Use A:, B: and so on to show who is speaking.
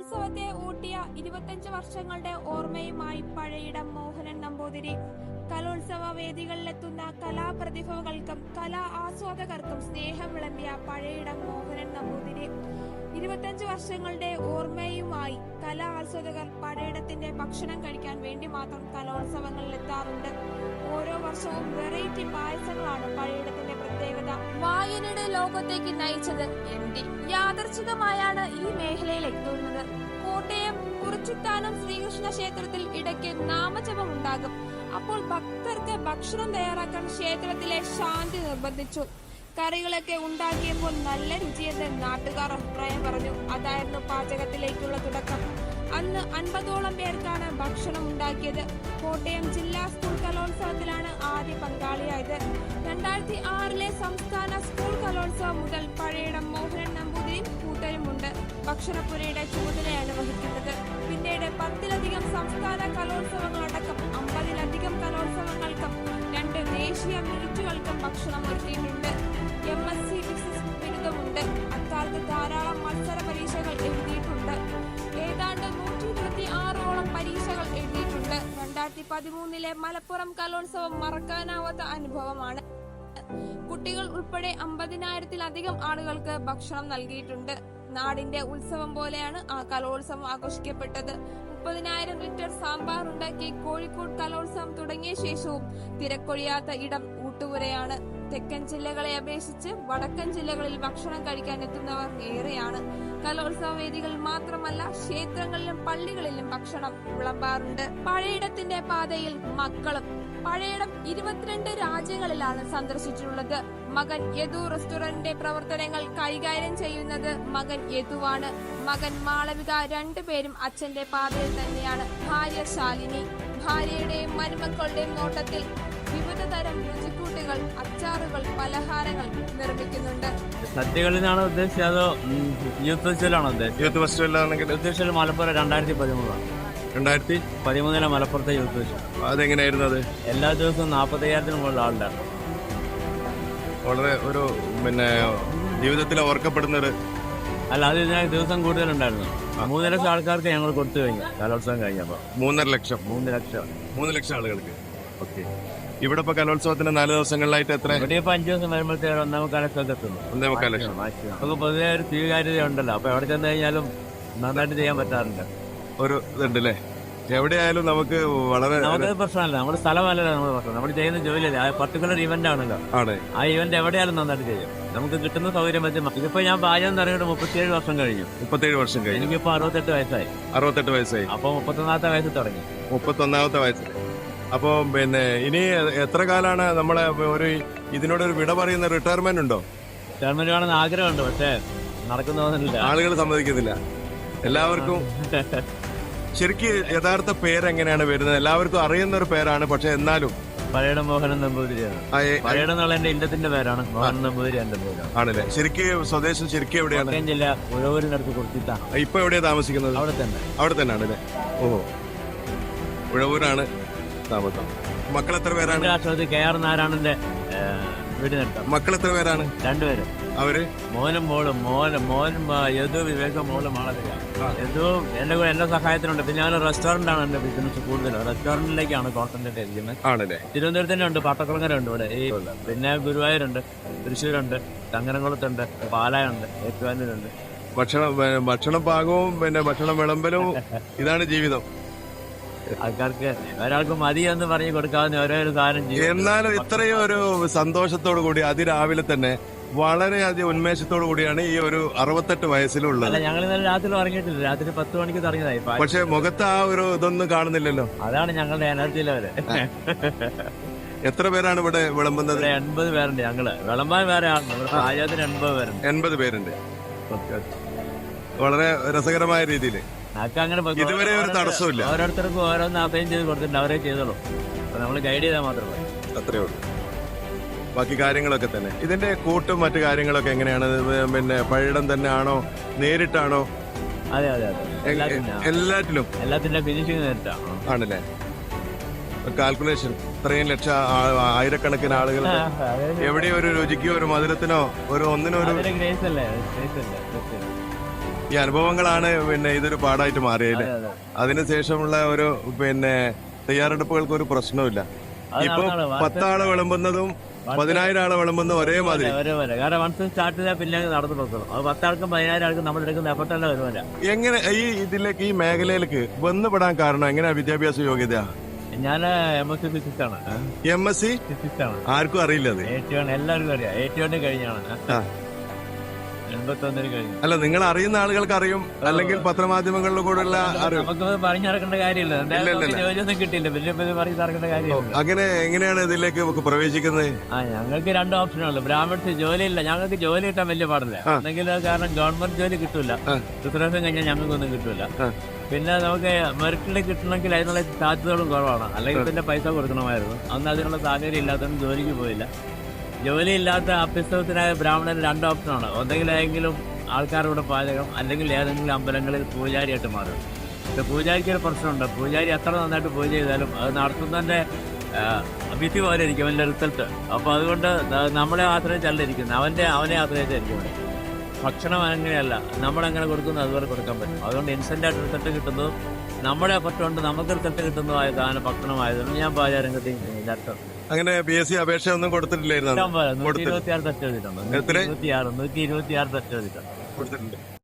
A: കലോത്സവത്തെ ഊട്ടിയ ഇരുപത്തഞ്ച് വർഷങ്ങളുടെ ഓർമ്മയുമായി പഴയിടം മോഹനൻ നമ്പൂതിരി. കലോത്സവ വേദികളിലെത്തുന്ന കലാപ്രതിഭകൾക്കും കലാ ആസ്വാദകർക്കും സ്നേഹം വിളമ്പിയ പഴയിടം മോഹനൻ നമ്പൂതിരി. ഇരുപത്തഞ്ച് വർഷങ്ങളുടെ ഓർമ്മയുമായി കലാ ആസ്വാദകർ പഴയിടത്തിന്റെ ഭക്ഷണം കഴിക്കാൻ വേണ്ടി മാത്രം കലോത്സവങ്ങളിൽ എത്താറുണ്ട് ഓരോ വർഷവും വെറൈറ്റി പായസങ്ങളാണ് പ്രത്യേകത വായനയുടെ ലോകത്തേക്ക് നയിച്ചത് എം ഡി യാദർച്ഛികമായാണ് ഈ മേഖലയിൽ എത്തുന്നത്. കോട്ടയം കുറിച്ചിത്താനം ശ്രീകൃഷ്ണ ക്ഷേത്രത്തിൽ ഇടയ്ക്ക് നാമജപം ഉണ്ടാകും. അപ്പോൾ ഭക്തർക്ക് ഭക്ഷണം തയ്യാറാക്കാൻ ക്ഷേത്രത്തിലെ ശാന്തി നിർബന്ധിച്ചു. കറികളൊക്കെ ഉണ്ടാക്കിയപ്പോൾ നല്ല രുചിയെന്ന് നാട്ടുകാർ അഭിപ്രായം പറഞ്ഞു. അതായിരുന്നു പാചകത്തിലേക്കുള്ള തുടക്കം. അന്ന് അൻപതോളം പേർക്കാണ് ഭക്ഷണം ഉണ്ടാക്കിയത്. കോട്ടയം ജില്ലാ സ്കൂൾ കലോത്സവത്തിലാണ് ആദ്യ പങ്കാളിയായത്. രണ്ടായിരത്തി ആറിലെ സംസ്ഥാന സ്കൂൾ കലോത്സവം മുതൽ പഴയടം മോഹനൻ നമ്പൂതിരിയും കൂട്ടരുമുണ്ട്. ഭക്ഷണപ്പുരയുടെ ചുമതലയാണ് വഹിക്കുന്നത്. പിന്നീട് പത്തിലധികം സംസ്ഥാന കലോത്സവങ്ങളടക്കം അമ്പതിലധികം കലോത്സവങ്ങൾക്കും രണ്ട് ദേശീയ മിനിറ്റുകൾക്കും ഭക്ഷണം ഒരുക്കിയിട്ടുണ്ട്. എം. എസ്. സി. ബിസിനസ് ബിരുദമുണ്ട്. അക്കാലത്ത് പതിമൂന്നിലെ മലപ്പുറം കലോത്സവം മറക്കാനാവാത്ത അനുഭവമാണ്. കുട്ടികൾ ഉൾപ്പെടെ അമ്പതിനായിരത്തിലധികം ആളുകൾക്ക് ഭക്ഷണം നൽകിയിട്ടുണ്ട്. നാടിന്റെ ഉത്സവം പോലെയാണ് ആ കലോത്സവം ആഘോഷിക്കപ്പെട്ടത്. മുപ്പതിനായിരം ലിറ്റർ സാമ്പാർ ഉണ്ടാക്കി കോഴിക്കോട് കലോത്സവം തുടങ്ങിയ ശേഷവും തിരക്കൊഴിയാത്ത ഇടം ഊട്ടുപുരയാണ്. തെക്കൻ ജില്ലകളെ അപേക്ഷിച്ച് വടക്കൻ ജില്ലകളിൽ ഭക്ഷണം കഴിക്കാൻ എത്തുന്നവർ ഏറെയാണ്. കലോത്സവ വേദികൾ മാത്രമല്ല ക്ഷേത്രങ്ങളിലും പള്ളികളിലും ഭക്ഷണം വിളമ്പാറുണ്ട്. പഴയിടത്തിന്റെ പാതയിൽ മക്കളും പഴയിടം ഇരുപത്തിരണ്ട് രാജ്യങ്ങളിലാണ് സന്ദർശിച്ചിട്ടുള്ളത്. മകൻ യദു റെസ്റ്റോറന്റിന്റെ പ്രവർത്തനങ്ങൾ കൈകാര്യം ചെയ്യുന്നത് മകൻ യദുവാണ്. മകൻ മാളവിക രണ്ടുപേരും അച്ഛന്റെ പാതയിൽ തന്നെയാണ്. ഭാര്യ ശാലിനി ഭാര്യയുടെയും മരുമക്കളുടെയും നോട്ടത്തിൽ വിവിധ തരം രുചിക്കൂട്ടുകൾ അച്ചാറുകൾ പലഹാരങ്ങൾ നിർമ്മിക്കുന്നുണ്ട്.
B: സദ്യകളിൽ നിന്നാണ് ഉദ്ദേശിച്ചത് അതോ യൂത്ത് ഫെസ്റ്റിവലാണോ ഉദ്ദേശിച്ചത്?
C: യൂത്ത് ഫെസ്റ്റിവലാണെങ്കിൽ
B: യൂത്ത് ഫെസ്റ്റിവൽ മലപ്പുറം രണ്ടായിരത്തി പതിമൂന്നാണ്
C: രണ്ടായിരത്തി
B: പതിമൂന്നിലെ മലപ്പുറത്തെ യൂത്ത് ഫെസ്റ്റിവൽ.
C: അതെങ്ങനെയായിരുന്നു അത്?
B: എല്ലാ ദിവസവും നാൽപ്പത്തയ്യായിരത്തിന് മുകളിൽ ആളുണ്ടായിരുന്നു.
C: വളരെ ഒരു പിന്നെ ജീവിതത്തിൽ ഓർക്കപ്പെടുന്ന ഒരു
B: അല്ല അത് ഇതിനായി ദിവസം കൂടുതലുണ്ടായിരുന്നു. മൂന്ന് ലക്ഷം ആൾക്കാർക്ക് ഞങ്ങൾ കൊടുത്തു കഴിഞ്ഞു. കലോത്സവം കഴിഞ്ഞപ്പോൾ
C: മൂന്നര ലക്ഷം.
B: മൂന്ന് ലക്ഷം.
C: മൂന്ന് ലക്ഷം ആളുകൾക്ക്. ഓക്കെ. ഇവിടെ ഇപ്പൊ കലോത്സവത്തിന് നാല് ദിവസങ്ങളിലായിട്ട് എത്ര?
B: ഇവിടെ ഇപ്പൊ അഞ്ചു ദിവസം വരുമ്പോഴത്തേക്കും ഒന്നാം കാലത്തൊക്കെ എത്തുന്നു.
C: ഒന്നേ മുക്കാൽ ലക്ഷം
B: നമുക്ക് പൊതുവെ ഒരു സ്വീകാര്യത ഉണ്ടല്ലോ. അപ്പൊ എവിടെ ചെന്ന് കഴിഞ്ഞാലും നന്നായിട്ട് ചെയ്യാൻ പറ്റാറുണ്ട്.
C: ഒരു ഇതുണ്ട് അല്ലേ എവിടെയായാലും നമുക്ക് വളരെ
B: നമുക്ക് പ്രശ്നമല്ല. നമ്മുടെ സ്ഥലമല്ലല്ലോ നമ്മുടെ പ്രശ്നം. നമ്മൾ ചെയ്യുന്ന ജോലിയല്ലേ? ആ പർട്ടിക്കുലർ ഇവന്റ് ആണല്ലോ.
C: ആണ്.
B: ആ ഇവന്റ് എവിടെയാലും നന്നായിട്ട് ചെയ്യും. നമുക്ക് കിട്ടുന്ന സൗകര്യം വെച്ച് മ- ഇതിപ്പോ ഞാൻ പാചകം തുടങ്ങിയിട്ട് മുപ്പത്തിയേഴ് വർഷം കഴിഞ്ഞു.
C: മുപ്പത്തിയേഴ് വർഷം കഴിഞ്ഞു.
B: എനിക്കിപ്പോ അറുപത്തെട്ട് വയസ്സായി.
C: അറുപത്തെട്ട് വയസ്സായി.
B: അപ്പൊ മുപ്പത്തൊന്നാമത്തെ വയസ്സ് തുടങ്ങി.
C: മുപ്പത്തൊന്നാമത്തെ വയസ്സിൽ അപ്പോൾ പിന്നെ ഇനി എത്ര കാലാണ് നമ്മളെ ഒരു ഇതിനോട് ഒരു വിട പറയുന്ന റിട്ടയർമെന്റ് ഉണ്ടോ?
B: റിട്ടയർമെന്റ് വേണമെന്ന് ആഗ്രഹമുണ്ട് പക്ഷേ നടക്കുന്നില്ല
C: ആളുകൾ സമ്മതിക്കുന്നില്ല എല്ലാവർക്കും ശരിക്ക് യഥാർത്ഥ പേര് എങ്ങനെയാണ് വരുന്നത്? എല്ലാവർക്കും അറിയുന്ന ഒരു പേരാണ് പക്ഷെ എന്നാലും.
B: പഴയുടെ മോഹനൻ നമ്പൂതിരിയാണ് പഴയുടെ എന്നുള്ള എന്റെ ഇല്ലത്തിന്റെ പേരാണ് മോഹനൻ നമ്പൂതിരി എന്റെ പേരാണ്.
C: ആണല്ലേ? ശരിക്ക് സ്വദേശം ശരിക്കും എവിടെയാണ്?
B: ജില്ല ഉഴവൂരിനടുത്ത് കൊടുത്തിട്ടാണ്.
C: ഇപ്പൊ എവിടെയാ താമസിക്കുന്നത്?
B: അവിടെ തന്നെ.
C: അവിടെ തന്നെയാണ് അല്ലേ ഓ ഉഴവൂരാണ് താമസം മക്കൾ എത്ര പേരാണ്
B: രാഷ്ട്രപതി കെ ആർ നാരായണന്റെ വീടിനടുത്താണ്
C: മക്കൾ എത്ര പേരാണ്?
B: രണ്ടുപേരും.
C: അവർ?
B: മോനും മോളും മോനും മോനും ആ, യദു വിവേകം മോളും മാളവിക. യദു എന്റെ കൂടെ എല്ലാ സഹായത്തിനുണ്ട്. പിന്നെ ഞാൻ റെസ്റ്റോറന്റ് ആണ് എന്റെ ബിസിനസ് കൂടുതലും. റെസ്റ്റോറന്റിലേക്കാണ് കോൺസെൻട്രേറ്റ് ചെയ്തിരിക്കുന്നത്
C: ആണല്ലേ?
B: തിരുവനന്തപുരത്ത് തന്നെ ഉണ്ട് പാട്ടക്കുളങ്ങര ഉണ്ട് ഇവിടെ. ഈ പിന്നെ ഗുരുവായൂരുണ്ട് തൃശ്ശൂരുണ്ട് ചങ്ങനകുളത്തുണ്ട് പാലായുണ്ട് ഏറ്റുവാനൂരുണ്ട്.
C: ഭക്ഷണം ഭക്ഷണം പാകവും പിന്നെ ഭക്ഷണം വിളമ്പലും ഇതാണ് ജീവിതം.
B: ആൾക്കാർക്ക് ഒരാൾക്ക് മതി എന്ന് പറഞ്ഞ് കൊടുക്കാവുന്ന ഓരോ സാധനം ചെയ്യും
C: എന്നാലും ഇത്രയും ഒരു സന്തോഷത്തോടു കൂടി അതിരാവിലെ തന്നെ വളരെയധികം ഉന്മേഷത്തോടു കൂടിയാണ് ഈ ഒരു അറുപത്തെട്ട് വയസ്സിലുള്ളത്.
B: അല്ല ഞങ്ങൾ ഇന്നലെ രാത്രി ഉറങ്ങിയിട്ടില്ല. രാത്രി പത്ത് മണിക്ക് തുടങ്ങിയതായി.
C: പക്ഷെ മുഖത്ത് ആ ഒരു ഇതൊന്നും കാണുന്നില്ലല്ലോ.
B: അതാണ് ഞങ്ങളുടെ എനർജി ലെവൽ
C: എത്ര പേരാണ് ഇവിടെ വിളമ്പുന്നത്?
B: ഇവിടെ എൺപത് പേരുണ്ട് ഞങ്ങൾ. വിളമ്പാൻ വേറെ ആളുണ്ട്. പാചകത്തിന് എൺപത് പേരുണ്ട്.
C: എൺപത് പേരുണ്ട്. വളരെ രസകരമായ രീതിയിൽ
B: അങ്ങനെ
C: ഇതുവരെ ഒരു തടസ്സമില്ല
B: ഓരോരുത്തർക്കും ഓരോന്ന് അസൈൻ ചെയ്ത് കൊടുത്തിട്ടുണ്ട്. അവരെ ചെയ്തോളൂ. അപ്പൊ നമ്മൾ ഗൈഡ് ചെയ്താൽ മാത്രമേ
C: അത്രേ ഉള്ളൂ. ബാക്കി കാര്യങ്ങളൊക്കെ തന്നെ. ഇതിന്റെ കൂട്ടും മറ്റു കാര്യങ്ങളൊക്കെ എങ്ങനെയാണ്? പിന്നെ പഴയിടം തന്നെ ആണോ നേരിട്ടാണോ?
B: അതെ അതെ അതെ.
C: എല്ലാറ്റിലും
B: എല്ലാത്തിന്റെ ഫിനിഷിങ് നേരിട്ടാണ്
C: ആണല്ലേ? കാൽക്കുലേഷൻ ഇത്രയും ലക്ഷം ആയിരക്കണക്കിന് ആളുകൾ എവിടെ ഒരു രുചിക്കോ ഒരു മധുരത്തിനോ ഒരു ഒന്നിനോ ഒരു
B: ഗ്രേസ് അല്ലേ? ഗ്രേസ് അല്ലേ?
C: ഈ അനുഭവങ്ങളാണ് പിന്നെ ഇതൊരു പാടായിട്ട് മാറിയത്
B: അതെ, അതെ.
C: അതിനുശേഷമുള്ള ഒരു പിന്നെ തയ്യാറെടുപ്പുകൾക്ക് ഒരു പ്രശ്നമില്ല ഇപ്പൊ. പത്താൾ വിളമ്പുന്നതും പതിനായിരം ആൾ വിളമ്പുന്ന ഒരേ മാതിരി
B: കാരണം വൺസ് സ്റ്റാർട്ട് ചെയ്താൽ പിന്നെ നടന്നു നോക്കണം അത് പത്താൾക്കും പതിനായിരം ആൾക്കും നമ്മൾ എടുക്കുന്ന എഫർട്ടല്ല
C: എങ്ങനെ ഈ ഇതിലേക്ക് ഈ മേഖലയിലേക്ക് വന്നുപെടാൻ കാരണം എങ്ങനെയാ വിദ്യാഭ്യാസ യോഗ്യത?
B: ഞാൻ എം എസ് സി ഫിസിക്സ് ആണ്.
C: എം എസ് സി
B: ഫിസിക്സ് ആണ്.
C: ആർക്കും അറിയില്ല അത്.
B: എല്ലാവർക്കും അറിയാം. എയ്റ്റി വണ്ണിൽ കഴിഞ്ഞാണ്.
C: അല്ല നിങ്ങൾ അറിയുന്ന ആളുകൾക്ക് അറിയും. അല്ലെങ്കിൽ പത്രമാധ്യമങ്ങളിലും കൂടെയുള്ള അറിയും.
B: കാര്യമില്ല.
C: ഇല്ല, ഇല്ല, ഇല്ല.
B: പറഞ്ഞു നടക്കേണ്ട കാര്യമില്ല.
C: അങ്ങനെ എങ്ങനെയാണ് ഇതിലേക്ക് നമുക്ക് പ്രവേശിക്കുന്നത്?
B: ആ ഞങ്ങൾക്ക് രണ്ട് ഓപ്ഷനുള്ളൂ ജോലി ജോലിയില്ല. ഞങ്ങൾക്ക് ജോലി കിട്ടാൻ വലിയ പാടില്ല. എന്തെങ്കിലും കാരണം ഗവൺമെന്റ് ജോലി കിട്ടൂല. റിസർവേഷൻ കഴിഞ്ഞാൽ ഞങ്ങൾക്കൊന്നും കിട്ടൂല. പിന്നെ നമുക്ക് മെറിറ്റിൽ കിട്ടണമെങ്കിൽ അതിനുള്ള സാധ്യതകളും കുറവാണ്. അല്ലെങ്കിൽ പിന്നെ പൈസ കൊടുക്കണമായിരുന്നു. അന്ന് അതിനുള്ള സാഹചര്യം ഇല്ലാത്തതുകൊണ്ട് ജോലിക്ക് പോയില്ല. ജോലി ഇല്ലാത്ത അഭ്യസ്തവത്തിനായ ബ്രാഹ്മണന് രണ്ട് ഓപ്ഷനാണ് ഒന്നെങ്കിൽ ഏതെങ്കിലും ആൾക്കാരുടെ പാചകം അല്ലെങ്കിൽ ഏതെങ്കിലും അമ്പലങ്ങളിൽ പൂജാരിയായിട്ട് മാറും പക്ഷെ പൂജാരിക്ക് ഒരു പ്രശ്നമുണ്ട്. പൂജാരി എത്ര നന്നായിട്ട് പൂജ ചെയ്താലും അത് നടത്തുന്നതിന്റെ ആ, വിധി പോലെ ഇരിക്കും അവന്റെ റിസൾട്ട് അപ്പൊ അതുകൊണ്ട് നമ്മളെ ആശ്രയിച്ചല്ല ഇരിക്കുന്നത്. അവന്റെ അവനെ ആശ്രയിച്ചായിരിക്കും. ഭക്ഷണം അങ്ങനെയല്ല. നമ്മളെങ്ങനെ കൊടുക്കുന്നു അതുപോലെ കൊടുക്കാൻ പറ്റും. അതുകൊണ്ട് ഇൻസ്റ്റന്റായിട്ട് റിസൾട്ട് കിട്ടുന്നതും നമ്മുടെ എഫർട്ട് കൊണ്ട് നമുക്ക് റിസൾട്ട് കിട്ടുന്നതായ സാധനം ഭക്ഷണമായതുകൊണ്ട് ഞാൻ പാചാരം കിട്ടി ചർച്ച
C: അങ്ങനെ പി എസ് സി അപേക്ഷ ഒന്നും കൊടുത്തിട്ടില്ലായിരുന്നു
B: ടെസ്റ്റ് എഴുതിയിട്ടുണ്ട്.
C: കൊടുത്തിട്ടുണ്ട്.